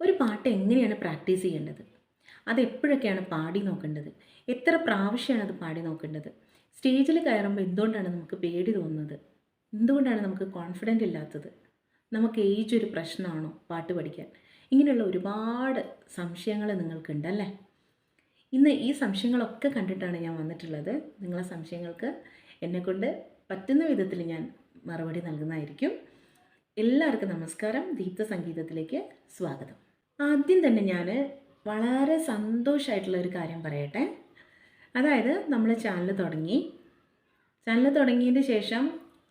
ഒരു പാട്ട് എങ്ങനെയാണ് പ്രാക്ടീസ് ചെയ്യേണ്ടത്? അത് എപ്പോഴൊക്കെയാണ് പാടി നോക്കേണ്ടത്? എത്ര പ്രാവശ്യമാണ് അത് പാടി നോക്കേണ്ടത്? സ്റ്റേജിൽ കയറുമ്പോൾ എന്തുകൊണ്ടാണ് നമുക്ക് പേടി തോന്നുന്നത്? എന്തുകൊണ്ടാണ് നമുക്ക് കോൺഫിഡന്റ് ഇല്ലാത്തത്? നമുക്ക് ഏജ് ഒരു പ്രശ്നമാണോ പാട്ട് പഠിക്കാൻ? ഇങ്ങനെയുള്ള ഒരുപാട് സംശയങ്ങൾ നിങ്ങൾക്കുണ്ടല്ലേ ഇന്ന് ഈ സംശയങ്ങളൊക്കെ കണ്ടിട്ടാണ് ഞാൻ വന്നിട്ടുള്ളത്. നിങ്ങളെ സംശയങ്ങൾക്ക് എന്നെക്കൊണ്ട് പറ്റുന്ന വിധത്തിൽ ഞാൻ മറുപടി നൽകുന്നതായിരിക്കും. എല്ലാവർക്കും നമസ്കാരം. ദീപ്ത സംഗീതത്തിലേക്ക് സ്വാഗതം. ആദ്യം തന്നെ ഞാൻ വളരെ സന്തോഷമായിട്ടുള്ള ഒരു കാര്യം പറയട്ടെ. അതായത് നമ്മൾ ചാനൽ തുടങ്ങി. ചാനൽ തുടങ്ങിയതിന് ശേഷം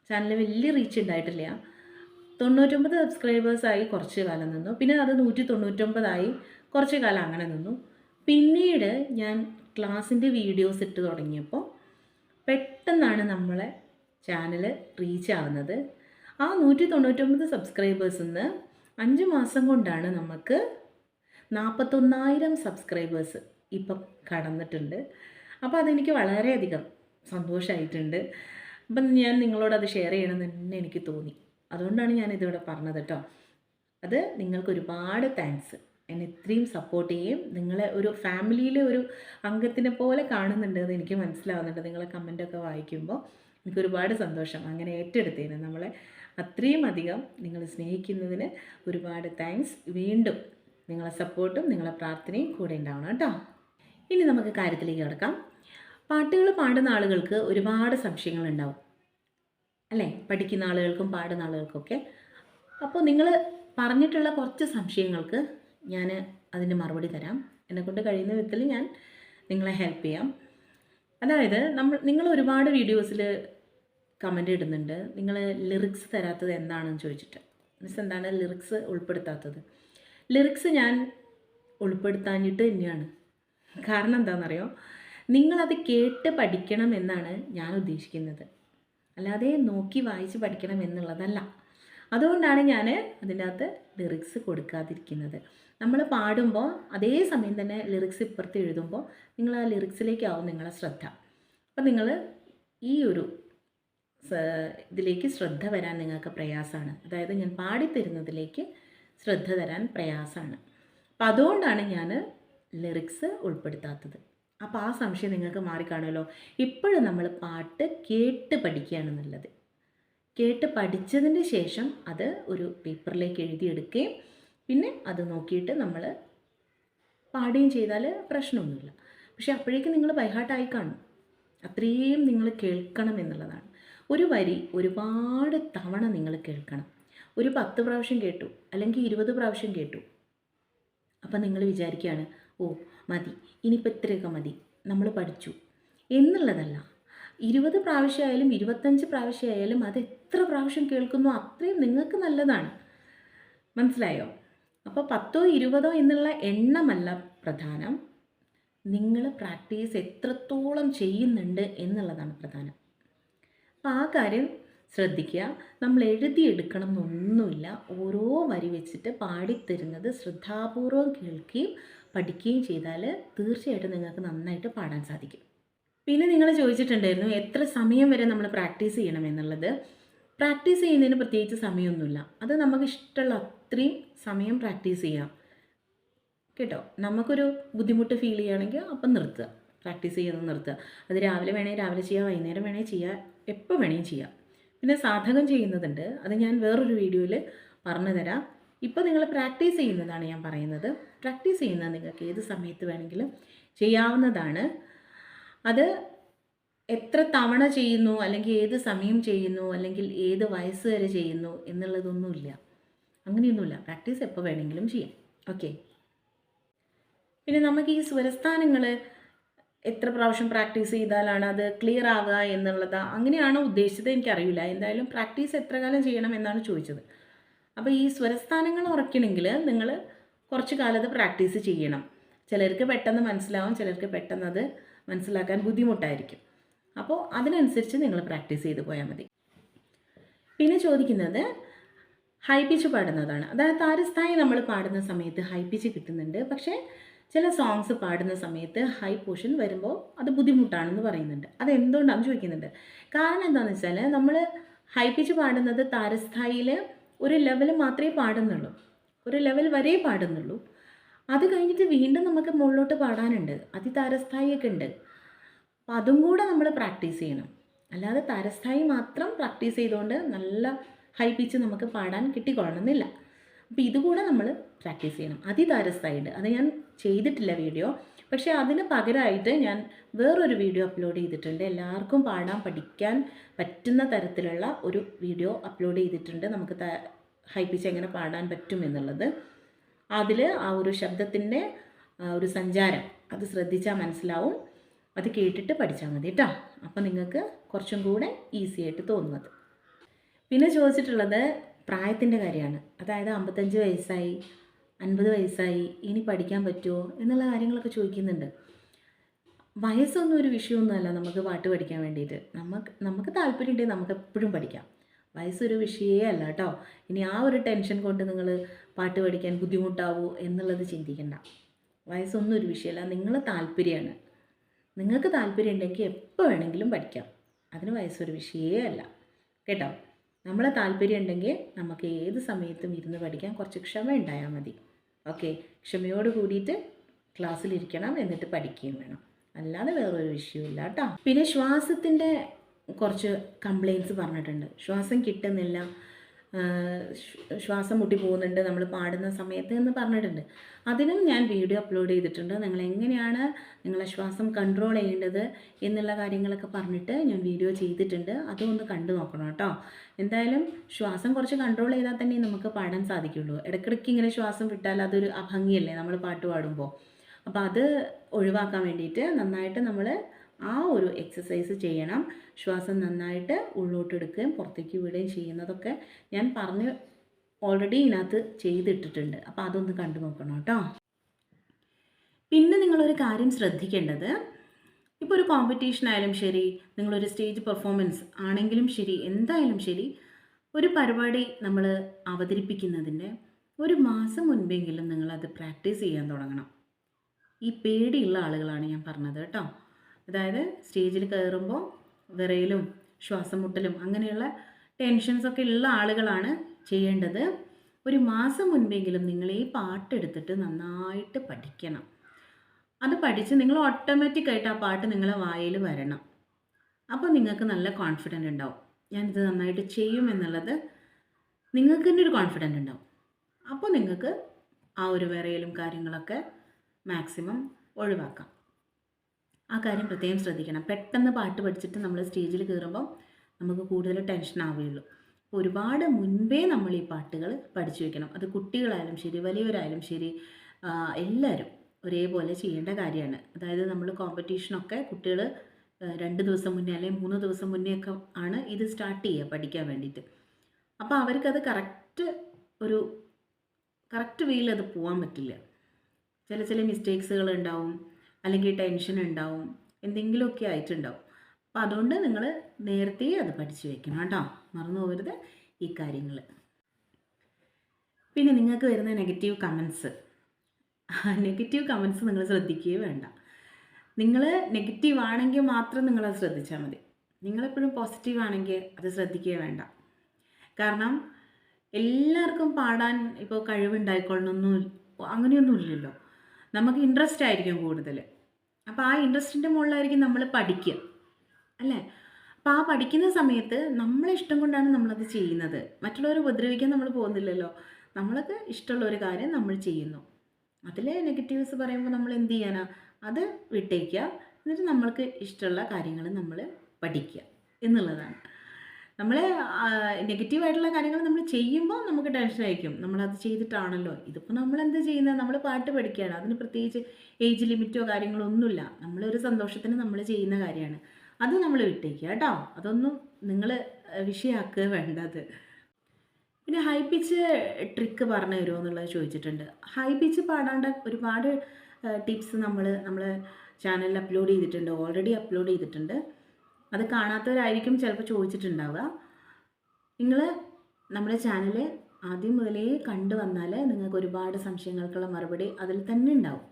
ചാനൽ വലിയ റീച്ച് ഉണ്ടായിട്ടില്ല. തൊണ്ണൂറ്റൊമ്പത് സബ്സ്ക്രൈബേഴ്സായി കുറച്ച് കാലം നിന്നു. പിന്നെ അത് നൂറ്റി തൊണ്ണൂറ്റൊമ്പതായി കുറച്ച് കാലം അങ്ങനെ നിന്നു. പിന്നീട് ഞാൻ ക്ലാസ്സിന്റെ വീഡിയോസ് ഇട്ട് തുടങ്ങിയപ്പോൾ പെട്ടെന്നാണ് നമ്മളെ ചാനൽ റീച്ച് ആവുന്നത്. ആ നൂറ്റി തൊണ്ണൂറ്റൊമ്പത് സബ്സ്ക്രൈബേഴ്സിൽ നിന്ന് അഞ്ച് മാസം കൊണ്ടാണ് നമുക്ക് നാൽപ്പത്തൊന്നായിരം സബ്സ്ക്രൈബേഴ്സ് ഇപ്പം കടന്നിട്ടുണ്ട്. അപ്പോൾ അതെനിക്ക് വളരെയധികം സന്തോഷമായിട്ടുണ്ട് അപ്പം ഞാൻ നിങ്ങളോട് അത് ഷെയർ ചെയ്യണമെന്ന് തന്നെ എനിക്ക് തോന്നി. അതുകൊണ്ടാണ് ഞാൻ ഇതിവിടെ പറഞ്ഞത് കേട്ടോ. അത് നിങ്ങൾക്ക് ഒരുപാട് താങ്ക്സ് എന്നെ ഇത്രയും സപ്പോർട്ട് ചെയ്യും. നിങ്ങളെ ഒരു ഫാമിലിയിലെ ഒരു അംഗത്തിനെ പോലെ കാണുന്നുണ്ട് എന്ന് എനിക്ക് മനസ്സിലാവുന്നുണ്ട്. നിങ്ങളെ കമന്റൊക്കെ വായിക്കുമ്പോൾ എനിക്ക് ഒരുപാട് സന്തോഷം. അങ്ങനെ ഏറ്റെടുത്തേന് നമ്മളെ അത്രയും അധികം നിങ്ങൾ സ്നേഹിക്കുന്നതിന് ഒരുപാട് താങ്ക്സ് വീണ്ടും നിങ്ങളെ സപ്പോർട്ടും നിങ്ങളെ പ്രാർത്ഥനയും കൂടെ ഉണ്ടാവണം കേട്ടോ. ഇനി നമുക്ക് കാര്യത്തിലേക്ക് കിടക്കാം. പാട്ടുകൾ പാടുന്ന ആളുകൾക്ക് ഒരുപാട് സംശയങ്ങളുണ്ടാവും അല്ലേ? പഠിക്കുന്ന ആളുകൾക്കും പാടുന്ന ആളുകൾക്കൊക്കെ അപ്പോൾ നിങ്ങൾ പറഞ്ഞിട്ടുള്ള കുറച്ച് സംശയങ്ങൾക്ക് ഞാൻ അതിന് മറുപടി തരാം. എന്നെക്കൊണ്ട് കഴിയുന്ന വിധത്തിൽ ഞാൻ നിങ്ങളെ ഹെൽപ്പ് ചെയ്യാം. അതായത് നമ്മൾ നിങ്ങൾ ഒരുപാട് വീഡിയോസിൽ കമന്റ് ഇടുന്നുണ്ട്. നിങ്ങൾ ലിറിക്സ് തരാത്തത് എന്താണെന്ന് ചോദിച്ചിട്ട്. മീൻസ് എന്താണ് ലിറിക്സ് ഉൾപ്പെടുത്താത്തത്? ലിറിക്സ് ഞാൻ ഉൾപ്പെടുത്താഞ്ഞിട്ട് തന്നെയാണ്. കാരണം എന്താണെന്നറിയോ? നിങ്ങളത് കേട്ട് പഠിക്കണം എന്നാണ് ഞാൻ ഉദ്ദേശിക്കുന്നത്. അല്ലാതെ നോക്കി വായിച്ച് പഠിക്കണം എന്നുള്ളതല്ല. അതുകൊണ്ടാണ് ഞാൻ അതിന്റെ അകത്ത് ലിറിക്സ് കൊടുക്കാതിരിക്കുന്നത്. നമ്മൾ പാടുമ്പോൾ അതേ സമയം തന്നെ ലിറിക്സ് ഇപ്പുറത്ത് എഴുതുമ്പോൾ നിങ്ങൾ ആ ലിറിക്സിലേക്കാവും നിങ്ങളെ ശ്രദ്ധ. അപ്പം നിങ്ങൾ ഈ ഒരു ഇതിലേക്ക് ശ്രദ്ധ വരാൻ നിങ്ങൾക്ക് പ്രയാസമാണ്. അതായത് ഞാൻ പാടിത്തരുന്നതിലേക്ക് ശ്രദ്ധ തരാൻ പ്രയാസമാണ്. അപ്പം അതുകൊണ്ടാണ് ഞാൻ ലിറിക്സ് ഉൾപ്പെടുത്താത്തത്. അപ്പോൾ ആ സംശയം നിങ്ങൾക്ക് മാറിക്കാണുമല്ലോ? ഇപ്പോഴും നമ്മൾ പാട്ട് കേട്ട് പഠിക്കുകയാണ് നല്ലത്. കേട്ട് പഠിച്ചതിന് ശേഷം അത് ഒരു പേപ്പറിലേക്ക് എഴുതിയെടുക്കുകയും പിന്നെ അത് നോക്കിയിട്ട് നമ്മൾ പാടുകയും ചെയ്താൽ പ്രശ്നമൊന്നുമില്ല. പക്ഷെ അപ്പോഴേക്കും നിങ്ങൾ ബൈഹാർട്ടായി കാണും. അത്രയും നിങ്ങൾ കേൾക്കണം എന്നുള്ളതാണ്. ഒരു വരി ഒരുപാട് തവണ നിങ്ങൾ കേൾക്കണം. ഒരു പത്ത് പ്രാവശ്യം കേട്ടു അല്ലെങ്കിൽ ഇരുപത് പ്രാവശ്യം കേട്ടു. അപ്പം നിങ്ങൾ വിചാരിക്കുകയാണ് ഓ മതി ഇനിയിപ്പോൾ ഇത്രയൊക്കെ മതി നമ്മൾ പഠിച്ചു. എന്നുള്ളതല്ല ഇരുപത് പ്രാവശ്യമായാലും ഇരുപത്തഞ്ച് പ്രാവശ്യമായാലും അത് എത്ര പ്രാവശ്യം കേൾക്കുന്നു അത്രയും നിങ്ങൾക്ക് നല്ലതാണ്. മനസ്സിലായോ? അപ്പോൾ പത്തോ ഇരുപതോ എന്നുള്ള എണ്ണമല്ല പ്രധാനം. നിങ്ങൾ പ്രാക്ടീസ് എത്രത്തോളം ചെയ്യുന്നുണ്ട് എന്നുള്ളതാണ് പ്രധാനം. അപ്പോൾ ആ കാര്യം ശ്രദ്ധിക്കുക. നമ്മൾ എഴുതിയെടുക്കണം എന്നൊന്നുമില്ല. ഓരോ വരി വെച്ചിട്ട് പാടിത്തരുന്നത് ശ്രദ്ധാപൂർവം കേൾക്കുകയും പഠിക്കുകയും ചെയ്താൽ തീർച്ചയായിട്ടും നിങ്ങൾക്ക് നന്നായിട്ട് പാടാൻ സാധിക്കും. പിന്നെ നിങ്ങൾ ചോദിച്ചിട്ടുണ്ടായിരുന്നു എത്ര സമയം വരെ നമ്മൾ പ്രാക്ടീസ് ചെയ്യണം എന്നുള്ളത്? പ്രാക്ടീസ് ചെയ്യുന്നതിന് പ്രത്യേകിച്ച് സമയമൊന്നുമില്ല. അത് നമുക്ക് ഇഷ്ടമുള്ള അത്രയും സമയം പ്രാക്ടീസ് ചെയ്യാം. കേട്ടോ? നമുക്കൊരു ബുദ്ധിമുട്ട് ഫീൽ ചെയ്യുകയാണെങ്കിൽ അപ്പം നിർത്തുക. പ്രാക്ടീസ് ചെയ്യുന്നത് നിർത്തുക. അത് രാവിലെ വേണേൽ രാവിലെ ചെയ്യുക വൈകുന്നേരം വേണേൽ ചെയ്യുക എപ്പോൾ വേണേലും ചെയ്യാം. പിന്നെ സാധകം ചെയ്യുന്നതുണ്ട്. അത് ഞാൻ വേറൊരു വീഡിയോയിൽ പറഞ്ഞു തരാം ഇപ്പോൾ നിങ്ങൾ പ്രാക്ടീസ് ചെയ്യുന്നതാണ് ഞാൻ പറയുന്നത്. പ്രാക്ടീസ് ചെയ്യുന്നത് നിങ്ങൾക്ക് ഏത് സമയത്ത് വേണമെങ്കിലും ചെയ്യാവുന്നതാണ്. അത് എത്ര തവണ ചെയ്യുന്നു അല്ലെങ്കിൽ ഏത് സമയം ചെയ്യുന്നു അല്ലെങ്കിൽ ഏത് വയസ്സ് വരെ ചെയ്യുന്നു എന്നുള്ളതൊന്നുമില്ല. അങ്ങനെയൊന്നുമില്ല. പ്രാക്ടീസ് എപ്പോൾ വേണമെങ്കിലും ചെയ്യാം. ഓക്കെ. പിന്നെ നമുക്ക് ഈ സ്വരസ്ഥാനങ്ങൾ എത്ര പ്രാവശ്യം പ്രാക്ടീസ് ചെയ്താലാണ് അത് ക്ലിയർ ആവുക എന്നുള്ളത് അങ്ങനെയാണോ ഉദ്ദേശിച്ചത് എനിക്കറിയില്ല. എന്തായാലും പ്രാക്ടീസ് എത്ര കാലം ചെയ്യണം എന്നാണ് ചോദിച്ചത്. അപ്പോൾ ഈ സ്വരസ്ഥാനങ്ങൾ ഉറക്കണമെങ്കിൽ നിങ്ങൾ കുറച്ച് കാലത്ത് പ്രാക്ടീസ് ചെയ്യണം. ചിലർക്ക് പെട്ടെന്ന് മനസ്സിലാവും ചിലർക്ക് പെട്ടെന്ന് അത് മനസ്സിലാക്കാൻ ബുദ്ധിമുട്ടായിരിക്കും. അപ്പോൾ അതിനനുസരിച്ച് നിങ്ങൾ പ്രാക്ടീസ് ചെയ്ത് പോയാൽ മതി. പിന്നെ ചോദിക്കുന്നത് ഹൈ പിച്ച് പാടുന്നതാണ്. അതായത് താരസ്ഥായി നമ്മൾ പാടുന്ന സമയത്ത് ഹൈ പിച്ച് കിട്ടുന്നുണ്ട്. പക്ഷേ ചില സോങ്സ് പാടുന്ന സമയത്ത് ഹൈ പോർഷൻ വരുമ്പോൾ അത് ബുദ്ധിമുട്ടാണെന്ന് പറയുന്നുണ്ട്. അത് എന്തുകൊണ്ടാണെന്ന് ചോദിക്കുന്നുണ്ട്. കാരണം എന്താണെന്ന് വെച്ചാൽ നമ്മൾ ഹൈ പിച്ച് പാടുന്നത് താരസ്ഥായിയിൽ ഒരു ലെവൽ മാത്രമേ പാടുന്നുള്ളൂ. ഒരു ലെവൽ വരെ പാടുന്നുള്ളൂ. അത് കഴിഞ്ഞിട്ട് വീണ്ടും നമുക്ക് മുകളിലോട്ട് പാടാനുണ്ട്. അതിതാരസ്ഥായിയൊക്കെ ഉണ്ട്. അപ്പോൾ അതും കൂടെ നമ്മൾ പ്രാക്ടീസ് ചെയ്യണം. അല്ലാതെ താരസ്ഥായി മാത്രം പ്രാക്ടീസ് ചെയ്തുകൊണ്ട് നല്ല ഹൈ പിച്ച് നമുക്ക് പാടാൻ കിട്ടിക്കൊള്ളണമെന്നില്ല. അപ്പോൾ ഇതുകൂടെ നമ്മൾ പ്രാക്ടീസ് ചെയ്യണം. അതിതാരസ്ഥായി ഉണ്ട് അത് ഞാൻ ചെയ്തിട്ടില്ല വീഡിയോ. പക്ഷേ അതിന് പകരമായിട്ട് ഞാൻ വേറൊരു വീഡിയോ അപ്ലോഡ് ചെയ്തിട്ടുണ്ട്. എല്ലാവർക്കും പാടാൻ പഠിക്കാൻ പറ്റുന്ന തരത്തിലുള്ള ഒരു വീഡിയോ അപ്ലോഡ് ചെയ്തിട്ടുണ്ട്. നമുക്ക് ഹൈ പിച്ച് എങ്ങനെ പാടാൻ പറ്റും എന്നുള്ളത്. അതിൽ ആ ഒരു ശബ്ദത്തിന്റെ ഒരു സഞ്ചാരം അത് ശ്രദ്ധിച്ചാൽ മനസ്സിലാവും. അത് കേട്ടിട്ട് പഠിച്ചാൽ മതി കേട്ടോ. അപ്പോൾ നിങ്ങൾക്ക് കുറച്ചും കൂടെ ഈസി ആയിട്ട് തോന്നുന്നത്. പിന്നെ ചോദിച്ചിട്ടുള്ളത് പ്രായത്തിന്റെ കാര്യമാണ്. അതായത് അമ്പത്തഞ്ച് വയസ്സായി. അൻപത് വയസ്സായി ഇനി പഠിക്കാൻ പറ്റുമോ എന്നുള്ള കാര്യങ്ങളൊക്കെ ചോദിക്കുന്നുണ്ട്. വയസ്സൊന്നും ഒരു വിഷയമൊന്നുമല്ല നമുക്ക് പാട്ട് പഠിക്കാൻ വേണ്ടിയിട്ട്. നമുക്ക് നമുക്ക് താല്പര്യമുണ്ടെങ്കിൽ നമുക്ക് എപ്പോഴും പഠിക്കാം. വയസ്സൊരു വിഷയേ അല്ല കേട്ടോ. ഇനി ആ ഒരു ടെൻഷൻ കൊണ്ട് നിങ്ങൾ പാട്ട് പഠിക്കാൻ ബുദ്ധിമുട്ടാവൂ എന്നുള്ളത് ചിന്തിക്കണ്ട. വയസ്സൊന്നും ഒരു വിഷയമല്ല നിങ്ങൾ താല്പര്യമാണ്. നിങ്ങൾക്ക് താല്പര്യം ഉണ്ടെങ്കിൽ എപ്പോൾ വേണമെങ്കിലും പഠിക്കാം. അതിന് വയസ്സൊരു വിഷയേ അല്ല. കേട്ടോ? നമ്മളെ താല്പര്യം ഉണ്ടെങ്കിൽ നമുക്ക് ഏത് സമയത്തും ഇരുന്ന് പഠിക്കാൻ കുറച്ച് ക്ഷമ ഉണ്ടായാൽ മതി. ഓക്കെ ക്ഷമയോട് കൂടിയിട്ട് ക്ലാസ്സിലിരിക്കണം എന്നിട്ട് പഠിക്കുകയും വേണം. അല്ലാതെ വേറൊരു വിഷയമില്ല കേട്ടോ. പിന്നെ ശ്വാസത്തിന്റെ കുറച്ച് കംപ്ലയിൻസ് പറഞ്ഞിട്ടുണ്ട്. ശ്വാസം കിട്ടുന്നില്ല. ശ്വാസം മുട്ടി പോകുന്നുണ്ട് നമ്മൾ പാടുന്ന സമയത്ത് എന്ന് പറഞ്ഞിട്ടുണ്ട്. അതിനും ഞാൻ വീഡിയോ അപ്ലോഡ് ചെയ്തിട്ടുണ്ട്. നിങ്ങൾ എങ്ങനെയാണ് നിങ്ങളെ ശ്വാസം കൺട്രോൾ ചെയ്യേണ്ടത് എന്നുള്ള കാര്യങ്ങളൊക്കെ പറഞ്ഞിട്ട് ഞാൻ വീഡിയോ ചെയ്തിട്ടുണ്ട്. അതും ഒന്ന് കണ്ടു നോക്കണം കേട്ടോ. എന്തായാലും ശ്വാസം കുറച്ച് കൺട്രോൾ ചെയ്താൽ തന്നെ നമുക്ക് പാടാൻ സാധിക്കുള്ളൂ. ഇടയ്ക്കിടയ്ക്ക് ഇങ്ങനെ ശ്വാസം വിട്ടാൽ അതൊരു അഭംഗിയല്ലേ നമ്മൾ പാട്ട് പാടുമ്പോൾ. അപ്പോൾ അത് ഒഴിവാക്കാൻ വേണ്ടിയിട്ട് നന്നായിട്ട് നമ്മൾ ആ ഒരു എക്സസൈസ് ചെയ്യണം. ശ്വാസം നന്നായിട്ട് ഉള്ളോട്ട് ഉള്ളോട്ടെടുക്കുകയും പുറത്തേക്ക് വിടുകയും ചെയ്യുന്നതൊക്കെ ഞാൻ പറഞ്ഞ് ഓൾറെഡി ഇതിനകത്ത് ചെയ്തിട്ടിട്ടുണ്ട്. അപ്പോൾ അതൊന്ന് കണ്ടു നോക്കണം കേട്ടോ. പിന്നെ നിങ്ങളൊരു കാര്യം ശ്രദ്ധിക്കേണ്ടത് ഇപ്പോൾ ഒരു കോമ്പറ്റീഷൻ ആയാലും ശരി നിങ്ങളൊരു സ്റ്റേജ് പെർഫോമൻസ് ആണെങ്കിലും ശരി എന്തായാലും ശരി ഒരു പരിപാടി നമ്മൾ അവതരിപ്പിക്കുന്നതിന്റെ ഒരു മാസം മുൻപെങ്കിലും നിങ്ങളത് പ്രാക്ടീസ് ചെയ്യാൻ തുടങ്ങണം. ഈ പേടിയുള്ള ആളുകളാണ് ഞാൻ പറഞ്ഞത് കേട്ടോ. അതായത് സ്റ്റേജിൽ കയറുമ്പോൾ വിറയലും ശ്വാസം മുട്ടലും അങ്ങനെയുള്ള ടെൻഷൻസൊക്കെ ഉള്ള ആളുകളാണ് ചെയ്യേണ്ടത്. ഒരു മാസം മുൻപെങ്കിലും നിങ്ങൾ ഈ പാട്ടെടുത്തിട്ട് നന്നായിട്ട് പഠിക്കണം. അത് പഠിച്ച് നിങ്ങൾ ഓട്ടോമാറ്റിക്കായിട്ട് ആ പാട്ട് നിങ്ങളെ വായിൽ വരണം. അപ്പോൾ നിങ്ങൾക്ക് നല്ല കോൺഫിഡന്റ് ഉണ്ടാവും. ഞാനിത് നന്നായിട്ട് ചെയ്യും എന്നുള്ളത് നിങ്ങൾക്ക് തന്നെ ഒരു കോൺഫിഡന്റ് ഉണ്ടാവും. അപ്പോൾ നിങ്ങൾക്ക് ആ ഒരു വിറയലും കാര്യങ്ങളൊക്കെ മാക്സിമം ഒഴിവാക്കാം. ആ കാര്യം പ്രത്യേകം ശ്രദ്ധിക്കണം. പെട്ടെന്ന് പാട്ട് പഠിച്ചിട്ട് നമ്മൾ സ്റ്റേജിൽ കയറുമ്പം നമുക്ക് കൂടുതൽ ടെൻഷൻ ആവുകയുള്ളൂ. അപ്പോൾ ഒരുപാട് മുൻപേ നമ്മൾ ഈ പാട്ടുകൾ പഠിച്ചു വയ്ക്കണം അത് കുട്ടികളായാലും ശരി വലിയവരായാലും ശരി എല്ലാവരും ഒരേപോലെ ചെയ്യേണ്ട കാര്യമാണ്. അതായത് നമ്മൾ കോമ്പറ്റീഷനൊക്കെ കുട്ടികൾ രണ്ട് ദിവസം മുന്നേ അല്ലെങ്കിൽ മൂന്ന് ദിവസം മുന്നേ ഒക്കെ ആണ് ഇത് സ്റ്റാർട്ട് ചെയ്യുക പഠിക്കാൻ വേണ്ടിയിട്ട്. അപ്പോൾ അവർക്കത് കറക്റ്റ് ഒരു കറക്റ്റ് വേയിൽ അത് പോകാൻ പറ്റില്ല. ചില ചില മിസ്റ്റേക്സുകൾ ഉണ്ടാവും. അല്ലെങ്കിൽ ടെൻഷൻ ഉണ്ടാവും എന്തെങ്കിലുമൊക്കെ ആയിട്ടുണ്ടാവും. അപ്പോൾ അതുകൊണ്ട് നിങ്ങൾ നേരത്തെ അത് പഠിച്ചു വയ്ക്കണം കേട്ടോ. മറന്നു പോകരുത് ഈ കാര്യങ്ങൾ. പിന്നെ നിങ്ങൾക്ക് വരുന്ന നെഗറ്റീവ് കമൻസ് നെഗറ്റീവ് കമൻസ് നിങ്ങൾ ശ്രദ്ധിക്കുകയേ വേണ്ട. നിങ്ങൾ നെഗറ്റീവ് ആണെങ്കിൽ മാത്രം നിങ്ങളത് ശ്രദ്ധിച്ചാൽ മതി. നിങ്ങളെപ്പോഴും പോസിറ്റീവ് ആണെങ്കിൽ അത് ശ്രദ്ധിക്കുകയേ വേണ്ട. കാരണം എല്ലാവർക്കും പാടാൻ ഇപ്പോൾ കഴിവുണ്ടായിക്കൊള്ളണമെന്നും അങ്ങനെയൊന്നുമില്ലല്ലോ നമുക്ക് ഇൻട്രസ്റ്റ് ആയിരിക്കും കൂടുതൽ. അപ്പോൾ ആ ഇൻട്രസ്റ്റിന്റെ മുകളിലായിരിക്കും നമ്മൾ പഠിക്കുക അല്ലേ? അപ്പോൾ ആ പഠിക്കുന്ന സമയത്ത് നമ്മളെ ഇഷ്ടം കൊണ്ടാണ് നമ്മളത് ചെയ്യുന്നത്. മറ്റുള്ളവരെ ഉപദ്രവിക്കാൻ നമ്മൾ പോകുന്നില്ലല്ലോ. നമ്മൾക്ക് ഇഷ്ടമുള്ള ഒരു കാര്യം നമ്മൾ ചെയ്യുന്നു. അതിലെ നെഗറ്റീവ്സ് പറയുമ്പോൾ നമ്മൾ എന്ത് ചെയ്യാനാ? അത് വിട്ടേക്കുക എന്നിട്ട് നമ്മൾക്ക് ഇഷ്ടമുള്ള കാര്യങ്ങൾ നമ്മൾ പഠിക്കുക എന്നുള്ളതാണ്. നമ്മൾ നെഗറ്റീവായിട്ടുള്ള കാര്യങ്ങൾ നമ്മൾ ചെയ്യുമ്പോൾ നമുക്ക് ടെൻഷൻ ആയിരിക്കും. നമ്മളത് ചെയ്തിട്ടാണല്ലോ. ഇതിപ്പോൾ നമ്മൾ എന്ത് ചെയ്യുന്നത് നമ്മൾ പാട്ട് പഠിക്കുകയാണ് അതിന് പ്രത്യേകിച്ച് ഏജ് ലിമിറ്റോ കാര്യങ്ങളോ ഒന്നുമില്ല നമ്മളൊരു സന്തോഷത്തിന് നമ്മൾ ചെയ്യുന്ന കാര്യമാണ്. അത് നമ്മൾ വിട്ടേക്കുക കേട്ടോ. അതൊന്നും നിങ്ങൾ വിഷയമാക്കുക വേണ്ടത്. പിന്നെ ഹൈ പിച്ച് ട്രിക്ക് പറഞ്ഞു തരുമോ എന്നുള്ളത് ചോദിച്ചിട്ടുണ്ട്. ഹൈ പിച്ച് പാടാണ്ട് ഒരുപാട് ടിപ്സ് നമ്മൾ നമ്മൾ ചാനലിൽ അപ്ലോഡ് ചെയ്തിട്ടുണ്ട്. ഓൾറെഡി അപ്ലോഡ് ചെയ്തിട്ടുണ്ട്. അത് കാണാത്തവരായിരിക്കും ചിലപ്പോൾ ചോദിച്ചിട്ടുണ്ടാവുക. നിങ്ങൾ നമ്മുടെ ചാനൽ ആദ്യം മുതലേ കണ്ടു വന്നാൽ നിങ്ങൾക്ക് ഒരുപാട് സംശയങ്ങൾക്കുള്ള മറുപടി അതിൽ തന്നെ ഉണ്ടാവും.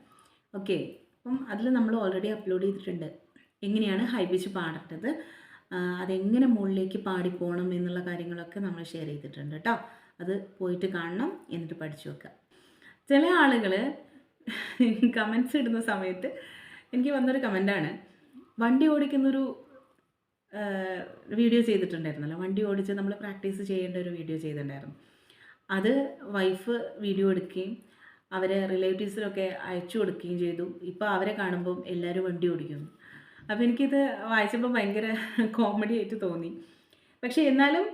ഓക്കെ അപ്പം അതിൽ നമ്മൾ ഓൾറെഡി അപ്ലോഡ് ചെയ്തിട്ടുണ്ട്. എങ്ങനെയാണ് ഹൈ പിച്ച് പാടേണ്ടത് അതെങ്ങനെ മുകളിലേക്ക് പാടിപ്പോകണം എന്നുള്ള കാര്യങ്ങളൊക്കെ നമ്മൾ ഷെയർ ചെയ്തിട്ടുണ്ട് കേട്ടോ അത് പോയിട്ട് കാണണം എന്നിട്ട് പഠിച്ചു വെക്കുക ചില ആളുകൾ കമൻസ് ഇടുന്ന സമയത്ത് എനിക്ക് വന്നൊരു കമന്റാണ് വണ്ടി ഓടിക്കുന്നൊരു വീഡിയോ ചെയ്തിട്ടുണ്ടായിരുന്നല്ലോ. വണ്ടി ഓടിച്ച് നമ്മൾ പ്രാക്ടീസ് ചെയ്യേണ്ട ഒരു വീഡിയോ ചെയ്തിട്ടുണ്ടായിരുന്നു. അത് വൈഫ് വീഡിയോ എടുക്കുകയും അവരെ റിലേറ്റീവ്സിനൊക്കെ അയച്ചു കൊടുക്കുകയും ചെയ്തു. ഇപ്പോൾ അവരെ കാണുമ്പം എല്ലാവരും വണ്ടി ഓടിക്കുന്നു. അപ്പോൾ എനിക്കിത് വായിച്ചപ്പോൾ ഭയങ്കര കോമഡി ആയിട്ട് തോന്നി. പക്ഷേ എന്നാലും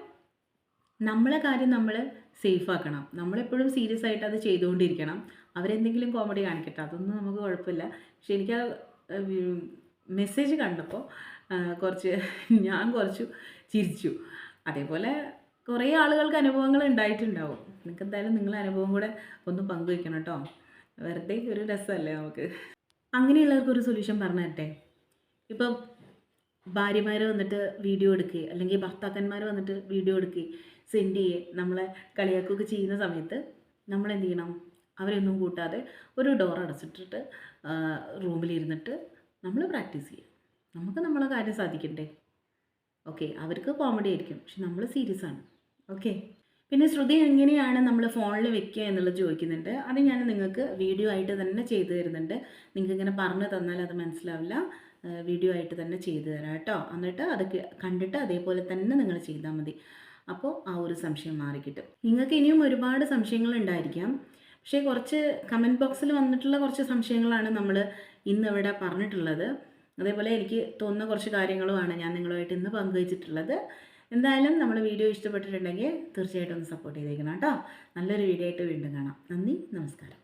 നമ്മളെ കാര്യം നമ്മൾ സേഫ് ആക്കണം. നമ്മളെപ്പോഴും സീരിയസ് ആയിട്ട് അത് ചെയ്തുകൊണ്ടിരിക്കണം. അവരെന്തെങ്കിലും കോമഡി കാണിക്കട്ടെ. അതൊന്നും നമുക്ക് കുഴപ്പമില്ല. പക്ഷെ എനിക്ക് ആ മെസ്സേജ് കണ്ടപ്പോൾ കുറച്ച് ഞാൻ കുറച്ച് ചിരിച്ചു. അതേപോലെ കുറേ ആളുകൾക്ക് അനുഭവങ്ങൾ ഉണ്ടായിട്ടുണ്ടാവും. നിങ്ങൾക്ക് എന്തായാലും നിങ്ങളെ അനുഭവം കൂടെ ഒന്ന് പങ്കുവയ്ക്കണം കേട്ടോ. വെറുതെ ഒരു രസമല്ലേ നമുക്ക്? അങ്ങനെയുള്ളവർക്ക് ഒരു സൊല്യൂഷൻ പറഞ്ഞു തരട്ടെ. ഇപ്പം ഭാര്യമാർ വന്നിട്ട് വീഡിയോ എടുക്കുക അല്ലെങ്കിൽ ഭർത്താക്കന്മാർ വന്നിട്ട് വീഡിയോ എടുക്കുക സെൻഡ് ചെയ്യുക നമ്മളെ കളിയാക്കുകയൊക്കെ ചെയ്യുന്ന സമയത്ത് നമ്മൾ എന്ത് ചെയ്യണം? അവരൊന്നും കൂട്ടാതെ ഒരു ഡോർ അടച്ചിട്ടിട്ട് റൂമിലിരുന്നിട്ട് നമ്മൾ പ്രാക്ടീസ് ചെയ്യുക. നമുക്ക് നമ്മളെ കാര്യം സാധിക്കണ്ടേ? ഓക്കെ അവർക്ക് കോമഡി ആയിരിക്കും പക്ഷെ നമ്മൾ സീരിയസ് ആണ്. ഓക്കെ പിന്നെ ശ്രുതി എങ്ങനെയാണ് നമ്മൾ ഫോണിൽ വെക്കുക എന്നുള്ളത് ചോദിക്കുന്നുണ്ട്. അത് ഞാൻ നിങ്ങൾക്ക് വീഡിയോ ആയിട്ട് തന്നെ ചെയ്തു തരുന്നുണ്ട്. നിങ്ങൾക്ക് ഇങ്ങനെ പറഞ്ഞു തന്നാൽ അത് മനസ്സിലാവില്ല. വീഡിയോ ആയിട്ട് തന്നെ ചെയ്തു തരാം കേട്ടോ. എന്നിട്ട് അത് കണ്ടിട്ട് അതേപോലെ തന്നെ നിങ്ങൾ ചെയ്താൽ മതി. അപ്പോൾ ആ ഒരു സംശയം മാറിക്കിട്ടും. നിങ്ങൾക്ക് ഇനിയും ഒരുപാട് സംശയങ്ങൾ ഉണ്ടായിരിക്കാം. പക്ഷേ കുറച്ച് കമന്റ് ബോക്സിൽ വന്നിട്ടുള്ള കുറച്ച് സംശയങ്ങളാണ് നമ്മൾ ഇന്നിവിടെ പറഞ്ഞിട്ടുള്ളത്. അതേപോലെ എനിക്ക് തോന്നുന്ന കുറച്ച് കാര്യങ്ങളുമാണ് ഞാൻ നിങ്ങളുമായിട്ട് ഇന്ന് പങ്കുവച്ചിട്ടുള്ളത്. എന്തായാലും നമ്മൾ വീഡിയോ ഇഷ്ടപ്പെട്ടിട്ടുണ്ടെങ്കിൽ തീർച്ചയായിട്ടും ഒന്ന് സപ്പോർട്ട് ചെയ്തേക്കണം കേട്ടോ. നല്ലൊരു വീഡിയോ ആയിട്ട് വീണ്ടും കാണാം. നന്ദി നമസ്കാരം.